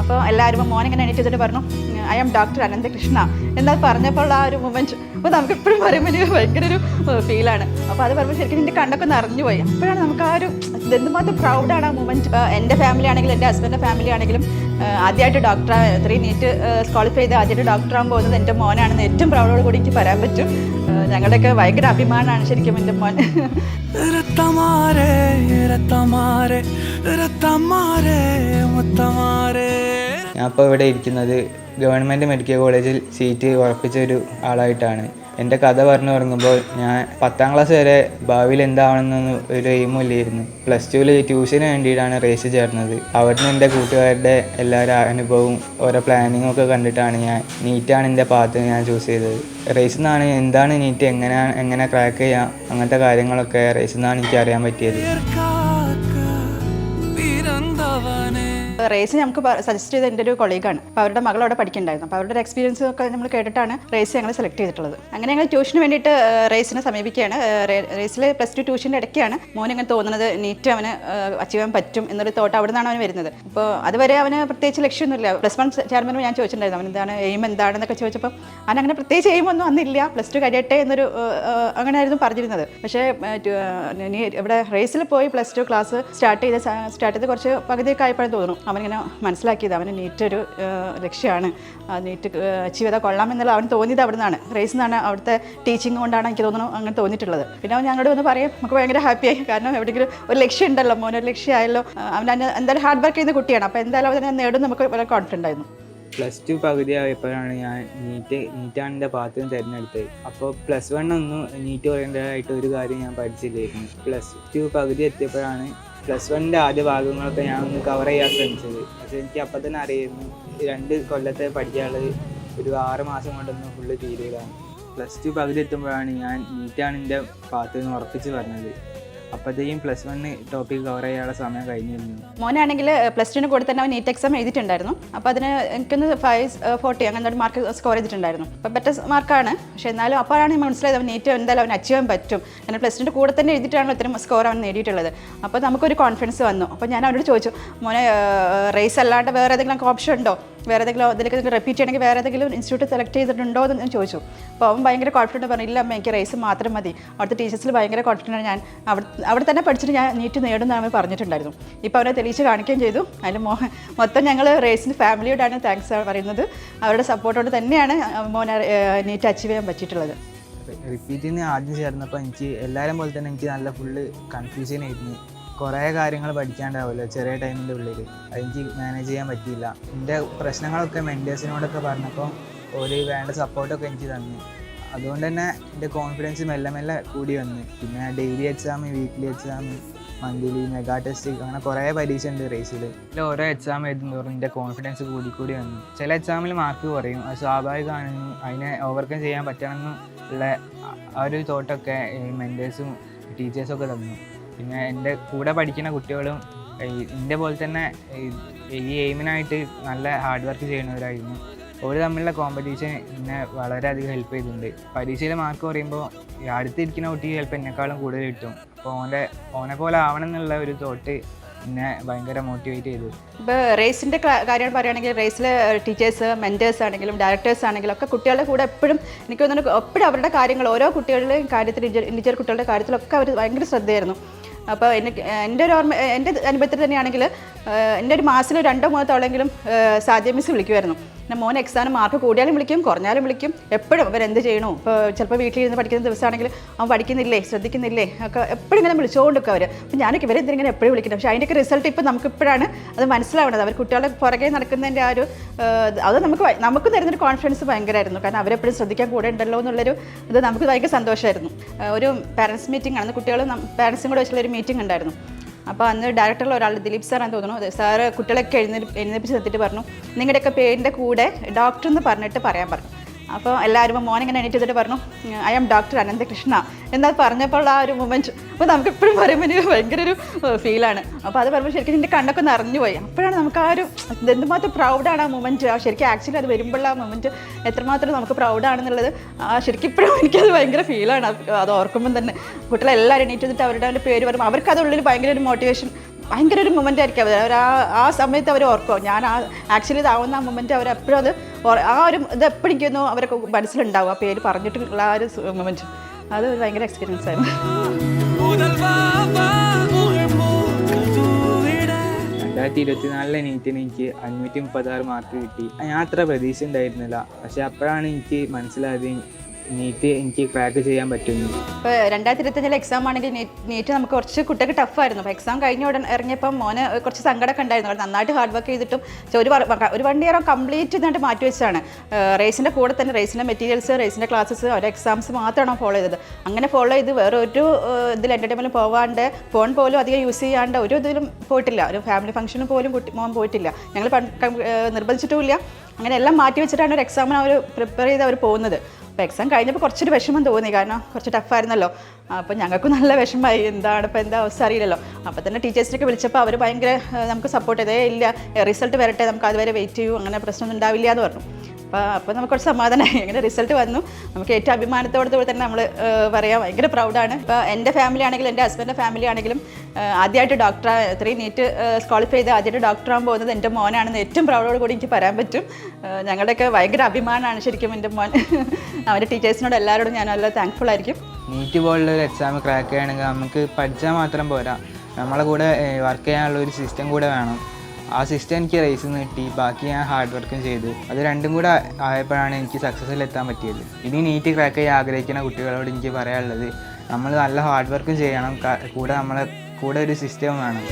അപ്പോൾ എല്ലാവരും മോനെ ഇങ്ങനെ എണീറ്റ് പറഞ്ഞു ഐ ആം ഡോക്ടർ അനന്തകൃഷ്ണ. എന്നാൽ പറഞ്ഞപ്പോൾ ആ ഒരു മൊമെന്റ് അപ്പോൾ നമുക്ക് എപ്പോഴും പറയുമ്പോൾ എനിക്ക് ഭയങ്കര ഒരു ഫീലാണ് അപ്പോൾ അത് പറയുമ്പോൾ ശരിക്കും എന്റെ കണ്ണൊക്കെ നിറഞ്ഞു പോയി. അപ്പോഴാണ് നമുക്ക് ആ ഒരു എന്തുമാത്രം പ്രൗഡാണ് ആ മൊമെന്റ് എന്റെ ഫാമിലി ആണെങ്കിലും എന്റെ ഹസ്ബൻഡിന്റെ ഫാമിലി ആണെങ്കിലും ആദ്യമായിട്ട് ഡോക്ടർ ഇത്രയും നീറ്റ് സ്കോളിഫൈ ചെയ്ത് ആദ്യമായിട്ട് ഡോക്ടറാകാൻ പോകുന്നത് എന്റെ മോനാണെന്ന് ഏറ്റവും പ്രൗഡോട് കൂടി എനിക്ക് പറയാൻ പറ്റും. ഞങ്ങളുടെയൊക്കെ ഭയങ്കര അഭിമാനമാണ് ശരിക്കും എന്റെ മോൻ. തമാരെ രത്തമാരെ മുത്തമാരെ. ഞാൻ ഇപ്പോൾ ഇവിടെ ഇരിക്കുന്നത് ഗവൺമെന്റ് മെഡിക്കൽ കോളേജിൽ സീറ്റ് ഉറപ്പിച്ച ഒരു ആളായിട്ടാണ്. എന്റെ കഥ പറഞ്ഞു തുടങ്ങുമ്പോൾ ഞാൻ പത്താം ക്ലാസ് വരെ ഭാവിയിൽ എന്താവണമെന്നൊന്നും ഒരു എയിമും ഇല്ലായിരുന്നു. പ്ലസ് ടുവിൽ ട്യൂഷന് വേണ്ടിയിട്ടാണ് റേസ് ചേർന്നത്. അവിടുന്ന് എന്റെ കൂട്ടുകാരുടെ എല്ലാവരും അനുഭവവും ഓരോ പ്ലാനിങ്ങും ഒക്കെ കണ്ടിട്ടാണ് ഞാൻ നീറ്റാണ് എന്റെ പാത്ത് ഞാൻ ചൂസ് ചെയ്തത്. റേസിൽ നിന്നാണ് എന്താണ് നീറ്റ് എങ്ങനെയാണ് എങ്ങനെ ക്രാക്ക് ചെയ്യാം അങ്ങനത്തെ കാര്യങ്ങളൊക്കെ റേസിൽ നിന്നാണ് എനിക്ക് അറിയാൻ പറ്റിയത്. റേസ് ഞങ്ങൾക്ക് സജസ്റ്റ് ചെയ്ത എന്റെ ഒരു കൊളീഗാണ് അപ്പോൾ അവരുടെ മകൾ അവിടെ പഠിക്കുന്നുണ്ടായിരുന്നു അപ്പോൾ അവരുടെ എക്സ്പീരിയൻസ് ഒക്കെ നമ്മൾ കേട്ടിട്ടാണ് റേസ് ഞങ്ങൾ സെലക്ട് ചെയ്തിട്ടുള്ളത്. അങ്ങനെ ഞങ്ങൾ ട്യൂഷന് വേണ്ടിയിട്ട് റേസിനെ സമീപിക്കുകയാണ്. റേസിൽ പ്ലസ് ടു ട്യൂഷന്റെ ഇടയ്ക്കാണ് മോൻ ഇങ്ങനെ തോന്നുന്നത് നീറ്റ് അവന് അച്ചീവ് ചെയ്യാൻ പറ്റും എന്നൊരു തോട്ട് അവിടെ നിന്നാണ് അവന് വരുന്നത്. അപ്പോൾ അതുവരെ അവന് പ്രത്യേകിച്ച് ലക്ഷ്യമൊന്നുമില്ല. പ്ലസ് വൺ ചെയർമാനും ഞാൻ ചോദിച്ചിട്ടുണ്ടായിരുന്നു. അവൻ എന്താണ് എയിം എന്താണെന്നൊക്കെ ചോദിച്ചപ്പോൾ അവൻ അങ്ങനെ പ്രത്യേകിച്ച് എയിം ഒന്നും അന്നില്ല പ്ലസ് ടു കഴിയട്ടെ എന്നൊരു അങ്ങനെയായിരുന്നു പറഞ്ഞിരുന്നത്. പക്ഷേ ഇവിടെ റേസിൽ പോയി പ്ലസ് ടു ക്ലാസ് സ്റ്റാർട്ട് ചെയ്ത സ്റ്റാർട്ട് ചെയ്ത് കുറച്ച് പകുതിയൊക്കെ ആയപ്പോഴും തോന്നുന്നു. അവനിങ്ങനെ മനസ്സിലാക്കിയത്. അവന് നീറ്റ് ഒരു ലക്ഷ്യമാണ് നീറ്റ് അച്ചീവ് ചെയ്താൽ കൊള്ളാം എന്നുള്ള അവന് തോന്നിയത് അവിടെ നിന്നാണ് റേസ് എന്നാണ് അവിടുത്തെ ടീച്ചിങ് കൊണ്ടാണ് എനിക്ക് തോന്നുന്നു അങ്ങനെ തോന്നിയിട്ടുള്ളത്. പിന്നെ അവൻ ഞങ്ങളോട് ഒന്ന് പറയും നമുക്ക് ഭയങ്കര ഹാപ്പിയായി. കാരണം എവിടെയെങ്കിലും ഒരു ലക്ഷ്യം ഉണ്ടല്ലോ മോനൊരു ലക്ഷ്യമായല്ലോ അവൻ എന്തായാലും ഹാർഡ് വർക്ക് ചെയ്യുന്ന കുട്ടിയാണ്. അപ്പോൾ എന്തായാലും അവനെ നേടും നമുക്ക് വളരെ കോൺഫിഡന്റ് ആയിരുന്നു. പ്ലസ് ടു പകുതി ആയപ്പോഴാണ് ഞാൻ നീറ്റ് നീറ്റാണ് എന്റെ പാത്രം തിരഞ്ഞെടുത്തത്. അപ്പോൾ പ്ലസ് വൺ ഒന്നും നീറ്റ് ഓറിയന്റഡ് ഒരു കാര്യം ഞാൻ പഠിച്ചില്ലായിരുന്നു. പ്ലസ് ടു പകുതി എത്തിയപ്പോഴാണ് പ്ലസ് വണ്ണിന്റെ ആദ്യ ഭാഗങ്ങളൊക്കെ ഞാൻ ഒന്ന് കവർ ചെയ്യാൻ ശ്രമിച്ചത്. പക്ഷേ എനിക്ക് അപ്പം തന്നെ അറിയായിരുന്നു രണ്ട് കൊല്ലത്തെ പഠിക്കാനുള്ളത് ഒരു ആറ് മാസം കൊണ്ടൊന്നും ഫുള്ള് തീരുകയാണ് പ്ലസ് ടു പകുതി എത്തുമ്പോഴാണ് ഞാൻ നീറ്റാണ് എന്റെ പാത്ത് എന്ന് ഉറപ്പിച്ച് പറഞ്ഞത്. അപ്പോഴത്തേക്കും പ്ലസ് വണ് ടോപ്പിക് കവർ ചെയ്യാനുള്ള സമയം കഴിഞ്ഞിരുന്നു. മോനാണെങ്കിൽ പ്ലസ് ടുവിന് കൂടെ തന്നെ അവൻ നീറ്റ് എക്സാം എഴുതിയിട്ടുണ്ടായിരുന്നു. അപ്പോൾ അതിന് എനിക്കൊന്ന് ഫൈവ് ഫോർട്ടി അങ്ങനെ ഒരു മാർക്ക് സ്കോർ ചെയ്തിട്ടുണ്ടായിരുന്നു. അപ്പോൾ ബെറ്റർ മാർക്കാണ് പക്ഷേ എന്നാലും അപ്പോഴാണ് മനസ്സിലായത് അവൻ നീറ്റ് എന്തായാലും അവൻ അച്ചീവ് ചെയ്യാൻ പറ്റും. കാരണം പ്ലസ് ടുവിന്റെ കൂടെ തന്നെ എഴുതിയിട്ടാണല്ലോ ഇത്രയും സ്കോർ അവൻ നേടിയിട്ടുള്ളത്. അപ്പോൾ നമുക്കൊരു കോൺഫിഡൻസ് വന്നു. അപ്പോൾ ഞാൻ അവനോട് ചോദിച്ചു മോനെ റേസ് അല്ലാണ്ട് വേറെ ഏതെങ്കിലും ഓപ്ഷൻ ഉണ്ടോ? വേറെ ഏതെങ്കിലും ഇതിലേക്ക് റിപ്പീറ്റ് ചെയ്യണമെങ്കിൽ വേറെ ഏതെങ്കിലും ഇൻസ്റ്റിറ്റ്യൂട്ട് സെലക്ട് ചെയ്തിട്ടുണ്ടോ എന്ന് ഞാൻ ചോദിച്ചു. അപ്പോൾ അവൻ ഭയങ്കര കോൺഫിഡന്റ് പറഞ്ഞു ഇല്ല അമ്മ എനിക്ക് റേസ് മാത്രം മതി. അവിടുത്തെ ടീച്ചേഴ്സിൽ ഭയങ്കര കോൺഫിഡന്റ് ഞാൻ. അവിടെ അവിടെ തന്നെ പഠിച്ചിട്ട് ഞാൻ നീറ്റ് നേടുന്ന അവൻ പറഞ്ഞിട്ടുണ്ടായിരുന്നു. ഇപ്പോൾ അവനെ തെളിയിച്ച് കാണിക്കുകയും ചെയ്തു. അതിൽ മോ മൊത്തം ഞങ്ങൾ റേസിന് ഫാമിലിയോടാണ് താങ്ക്സ് പറയുന്നത്. അവരുടെ സപ്പോർട്ടോട് തന്നെയാണ് മോനെ നീറ്റ് അച്ചീവ് ചെയ്യാൻ പറ്റിയിട്ടുള്ളത്. റിപ്പീറ്റിന് ആദ്യം ചേർന്നപ്പോൾ എനിക്ക് എല്ലാവരും പോലെ തന്നെ എനിക്ക് നല്ല ഫുള്ള് കൺഫ്യൂഷൻ ആയിരുന്നു. കുറേ കാര്യങ്ങൾ പഠിക്കാണ്ടാവുമല്ലോ ചെറിയ ടൈമിന്റെ ഉള്ളിൽ അതെനിക്ക് മാനേജ് ചെയ്യാൻ പറ്റിയില്ല. എന്റെ പ്രശ്നങ്ങളൊക്കെ മെന്റേഴ്സിനോടൊക്കെ പറഞ്ഞപ്പോൾ ഒരു വേണ്ട സപ്പോർട്ടൊക്കെ എനിക്ക് തന്നു. അതുകൊണ്ട് തന്നെ എന്റെ കോൺഫിഡൻസ് മെല്ലെ മെല്ലെ കൂടി വന്നു. പിന്നെ daily exam weekly exam monthly mega test അങ്ങനെ കുറേ പരീക്ഷ ഉണ്ട് റേസിൽ ഇതിൽ ഓരോ എക്സാം എഴുതുന്നതോറും എന്റെ കോൺഫിഡൻസ് കൂടി കൂടി വന്നു. ചില എക്സാമിൽ മാർക്ക് കുറയും. അത് സ്വാഭാവികമാണെന്നും അതിനെ ഓവർകം ചെയ്യാൻ പറ്റണമെന്നും ഉള്ള ആ- ഒരു തോട്ടൊക്കെ മെന്റേഴ്സും ടീച്ചേഴ്സൊക്കെ തന്നു. പിന്നെ എന്റെ കൂടെ പഠിക്കുന്ന കുട്ടികളും എന്റെ പോലെ തന്നെ ഈ- എയിമിനായിട്ട് നല്ല ഹാർഡ് വർക്ക് ചെയ്യുന്നവരായിരുന്നു. അവർ തമ്മിലുള്ള കോമ്പറ്റീഷൻ എന്നെ വളരെയധികം ഹെൽപ്പ് ചെയ്തിട്ടുണ്ട്. പരീക്ഷയിലെ മാർക്ക് പറയുമ്പോൾ അടുത്തിരിക്കുന്ന കുട്ടിക്ക് ചിലപ്പോൾ എന്നെക്കാളും കൂടുതൽ കിട്ടും. അപ്പോൾ ഓന്റെ ഓനെ പോലെ ആവണം എന്നുള്ള ഒരു തോട്ട് എന്നെ ഭയങ്കര മോട്ടിവേറ്റ് ചെയ്തു. ഇപ്പോൾ റേസിന്റെ കാര്യം പറയുകയാണെങ്കിൽ റേസിലെ ടീച്ചേഴ്സ് മെന്റേഴ്സ് ആണെങ്കിലും ഡയറക്ടേഴ്സ് ആണെങ്കിലും ഒക്കെ കുട്ടികളുടെ കൂടെ എപ്പോഴും എനിക്ക് തോന്നുന്നു എപ്പോഴും അവരുടെ കാര്യങ്ങൾ ഓരോ കുട്ടികളുടെയും കാര്യത്തിൽ ഇൻഡിവിജ്വൽ കുട്ടികളുടെ കാര്യത്തിലൊക്കെ അവർ ഭയങ്കര ശ്രദ്ധയായിരുന്നു. അപ്പോൾ എനിക്ക് എന്റെ ഒരു ഓർമ്മ എന്റെ അനുഭവത്തിൽ തന്നെയാണെങ്കിൽ എന്റെ ഒരു മാസത്തിൽ രണ്ടോ മൂന്നോ തവളെങ്കിലും സാധ്യ മിസ് വിളിക്കുമായിരുന്നു. പിന്നെ മോൻ എക്സാമിന് മാർക്ക് കൂടിയാലും വിളിക്കും കുറഞ്ഞാലും വിളിക്കും. എപ്പോഴും അവരെന്ത് ചെയ്യണോ? ഇപ്പോൾ ചിലപ്പോൾ വീട്ടിലിരുന്ന് പഠിക്കുന്ന ദിവസമാണെങ്കിൽ അവൻ പഠിക്കുന്നില്ലേ ശ്രദ്ധിക്കുന്നില്ലേ? ഒക്കെ എപ്പോഴും ഇങ്ങനെ വിളിച്ചുകൊണ്ടിരിക്കും അവർ അപ്പോൾ ഞാനൊക്കെ ഇവരെന്തിങ്ങനെ എപ്പോഴും വിളിക്കുന്നത് പക്ഷേ അതിന്റെയൊക്കെ റിസൾട്ട് ഇപ്പോൾ നമുക്ക് ഇപ്പോഴാണ് അത് മനസ്സിലാവുന്നത്. അവർ കുട്ടികളെ പുറകെ നടക്കുന്നതിന്റെ ആ ഒരു അത് നമുക്ക് നമുക്ക് തരുന്നൊരു കോൺഫിഡൻസ് ഭയങ്കരമായിരുന്നു. കാരണം അവരെപ്പോഴും ശ്രദ്ധിക്കാൻ കൂടെ ഉണ്ടല്ലോ എന്നുള്ളൊരു ഇത് നമുക്ക് ഭയങ്കര സന്തോഷമായിരുന്നു. ഒരു പാരൻസ് മീറ്റിംഗ് ആണ്. കുട്ടികളും പാരൻസും കൂടെ വെച്ചുള്ള ഒരു മീറ്റിംഗ് ഉണ്ടായിരുന്നു. അപ്പോൾ അന്ന് ഡയറക്ടറുള്ള ഒരാൾ ദിലീപ് സാർ എന്ന് തോന്നുന്നു. സാറ് കുട്ടികളൊക്കെ എഴുന്നേൽ എഴുന്നേപ്പിച്ച് നിർത്തിയിട്ട് പറഞ്ഞു. നിങ്ങളുടെയൊക്കെ പേരിന്റെ കൂടെ ഡോക്ടർ എന്ന് പറഞ്ഞിട്ട് പറയാൻ പറഞ്ഞു. അപ്പോൾ എല്ലാവരും മോൻ ഇങ്ങനെ എണീറ്റ് ചെയ്തിട്ട് പറഞ്ഞു ഐ ആം ഡോക്ടർ അനന്തകൃഷ്ണ എന്നാൽ പറഞ്ഞപ്പോൾ ആ ഒരു മൊമെന്റ് അപ്പോൾ നമുക്ക് എപ്പോഴും പറയുമ്പോൾ എനിക്ക് ഭയങ്കര ഒരു ഫീലാണ് അപ്പോൾ അത് പറയുമ്പോൾ ശരിക്കും എന്റെ കണ്ണൊക്കെ നിറഞ്ഞുപോയി അപ്പോഴാണ് നമുക്ക് ആ ഒരു എന്തുമാത്രം പ്രൗഡാണ് ആ മൊമെന്റ് ആ ശരിക്കും ആക്ച്വലി അത് വരുമ്പോഴുള്ള ആ മൊമെന്റ് എത്രമാത്രം നമുക്ക് പ്രൗഡാണെന്നുള്ളത് ആ ശരിക്കും ഇപ്പോഴും എനിക്കത് ഭയങ്കര ഫീലാണ് അത് ഓർക്കുമ്പം തന്നെ. കുട്ടികളെല്ലാവരും എണീറ്റ് ചെയ്തിട്ട് അവരുടെ അവരുടെ പേര് പറയുമ്പോൾ അവർക്കതുള്ളിൽ ഭയങ്കര ഒരു മോട്ടിവേഷൻ ഭയങ്കര ഒരു മൊമെന്റ് ആയിരിക്കും അവർ അവർ ആ ആ സമയത്ത് അവർ ഓർക്കും ഞാൻ ആ ആക്ച്വലി ഇതാവുന്ന ആ മൊമെന്റ് അവർ എപ്പോഴും അത് ആ ഒരു ഇത് എപ്പോഴേക്കൊന്നും അവരൊക്കെ മനസ്സിലുണ്ടാവും. ആ പേര് പറഞ്ഞിട്ടുള്ള ആ ഒരു മൊമെന്റ് അത് ഒരു ഭയങ്കര എക്സ്പീരിയൻസ് ആയിരുന്നു. രണ്ടായിരത്തി ഇരുപത്തിനാലിൽ നീറ്റിന് എനിക്ക് അഞ്ഞൂറ്റി മുപ്പത്താറ് മാർക്ക് കിട്ടി. ഞാൻ അത്ര പ്രതീക്ഷ ഉണ്ടായിരുന്നില്ല. പക്ഷെ അപ്പോഴാണ് എനിക്ക് മനസ്സിലായത് നീറ്റ് എനിക്ക് ക്രാക്ക് ചെയ്യാൻ പറ്റുന്നു. ഇപ്പോൾ രണ്ടായിരത്തി ഇരുപത്തഞ്ചിലെ എക്സാം ആണെങ്കിൽ നീറ്റ് നമുക്ക് കുറച്ച് കുട്ടികൾക്ക് ടഫായിരുന്നു അപ്പോൾ എക്സാം കഴിഞ്ഞ ഉടൻ ഇറങ്ങിയപ്പോൾ മോന് കുറച്ച് സങ്കടമൊക്കെ ഉണ്ടായിരുന്നു. നന്നായിട്ട് ഹാർഡ് വർക്ക് ചെയ്തിട്ടും ഒരു ഒരു വൺ ഇയർ കംപ്ലീറ്റ് ചെയ്തിട്ട് മാറ്റി വെച്ചാണ് റേസിന്റെ കൂടെ തന്നെ റേസിന്റെ മെറ്റീരിയൽസ് റേസിന്റെ ക്ലാസ്സസ് ഒരു എക്സാംസ് മാത്രമാണ് ഫോളോ ചെയ്തത്. അങ്ങനെ ഫോളോ ചെയ്ത് വേറെ ഒരു ഇതിൽ എന്റർടൈൻമെന്റ് പോവാണ്ട് ഫോൺ പോലും അധികം യൂസ് ചെയ്യാണ്ട് ഒരു ഇതിലും പോയിട്ടില്ല. ഒരു ഫാമിലി ഫംഗ്ഷന് പോലും കുട്ടി മോൻ പോയിട്ടില്ല. ഞങ്ങൾ നിർബന്ധിച്ചിട്ടുമില്ല അങ്ങനെ എല്ലാം മാറ്റി വെച്ചിട്ടാണ് ഒരു എക്സാമിന് അവർ പ്രിപ്പയർ ചെയ്ത് അവർ പോകുന്നത്. അപ്പോൾ എക്സാം കഴിഞ്ഞപ്പോൾ കുറച്ചൊരു വിഷമം തോന്നി. കാരണം കുറച്ച് ടഫായിരുന്നല്ലോ അപ്പോൾ ഞങ്ങൾക്ക് നല്ല വിഷമമായി. എന്താണ് ഇപ്പോൾ എന്താ അവസ്ഥ അറിയില്ലല്ലോ. അപ്പോൾ തന്നെ ടീച്ചേഴ്സിനൊക്കെ വിളിച്ചപ്പോൾ അവർ ഭയങ്കര നമുക്ക് സപ്പോർട്ട് ചെയ്തേ. ഇല്ല റിസൾട്ട് വരട്ടെ നമുക്ക് അതുവരെ വെയിറ്റ് ചെയ്യൂ. അങ്ങനെ പ്രശ്നമൊന്നും ഉണ്ടാവില്ല എന്ന് പറഞ്ഞു. അപ്പോൾ അപ്പോൾ നമുക്ക് കുറച്ച് സമാധാനമായി അങ്ങനെ റിസൾട്ട് വന്നു. നമുക്ക് ഏറ്റവും അഭിമാനത്തോടെ തന്നെ നമ്മൾ പറയാം. ഭയങ്കര പ്രൗഡാണ് ഇപ്പോൾ എന്റെ ഫാമിലി ആണെങ്കിലും എന്റെ ഹസ്ബൻഡിന്റെ ഫാമിലി ആണെങ്കിലും ആദ്യമായിട്ട് ഡോക്ടർ ഇത്രയും നീറ്റ് സ്ക്വാളിഫൈ ചെയ്ത് ആദ്യമായിട്ട് ഡോക്ടറാകാൻ പോകുന്നത് എന്റെ മോനാണെന്ന് ഏറ്റവും പ്രൗഡോട് കൂടി എനിക്ക് പറയാൻ പറ്റും. ഞങ്ങളുടെയൊക്കെ ഭയങ്കര അഭിമാനമാണ് ശരിക്കും എന്റെ മോൻ. അവന്റെ ടീച്ചേഴ്സിനോട് എല്ലാവരോടും ഞാൻ നല്ല താങ്ക്ഫുൾ ആയിരിക്കും. നീറ്റ് പോലുള്ള ഒരു എക്സാം ക്രാക്ക് ചെയ്യണമെങ്കിൽ നമുക്ക് പഠിച്ചാൽ മാത്രം പോരാ. നമ്മളെ കൂടെ വർക്ക് ചെയ്യാനുള്ള ഒരു സിസ്റ്റം കൂടെ വേണം. ആ സിസ്റ്റം എനിക്ക് റേസ് നിന്ന് കിട്ടി ബാക്കി ഞാൻ ഹാർഡ് വർക്കും ചെയ്ത്. അത് രണ്ടും കൂടെ ആയപ്പോഴാണ് എനിക്ക് സക്സസ്സിൽ എത്താൻ പറ്റിയത്. ഇനി നീറ്റ് ക്രാക്ക് ചെയ്യാൻ ആഗ്രഹിക്കുന്ന കുട്ടികളോട് എനിക്ക് പറയാനുള്ളത് നമ്മൾ നല്ല ഹാർഡ് വർക്കും ചെയ്യണം. കൂടെ നമ്മളെ കൂടെ ഒരു സിസ്റ്റം വേണം.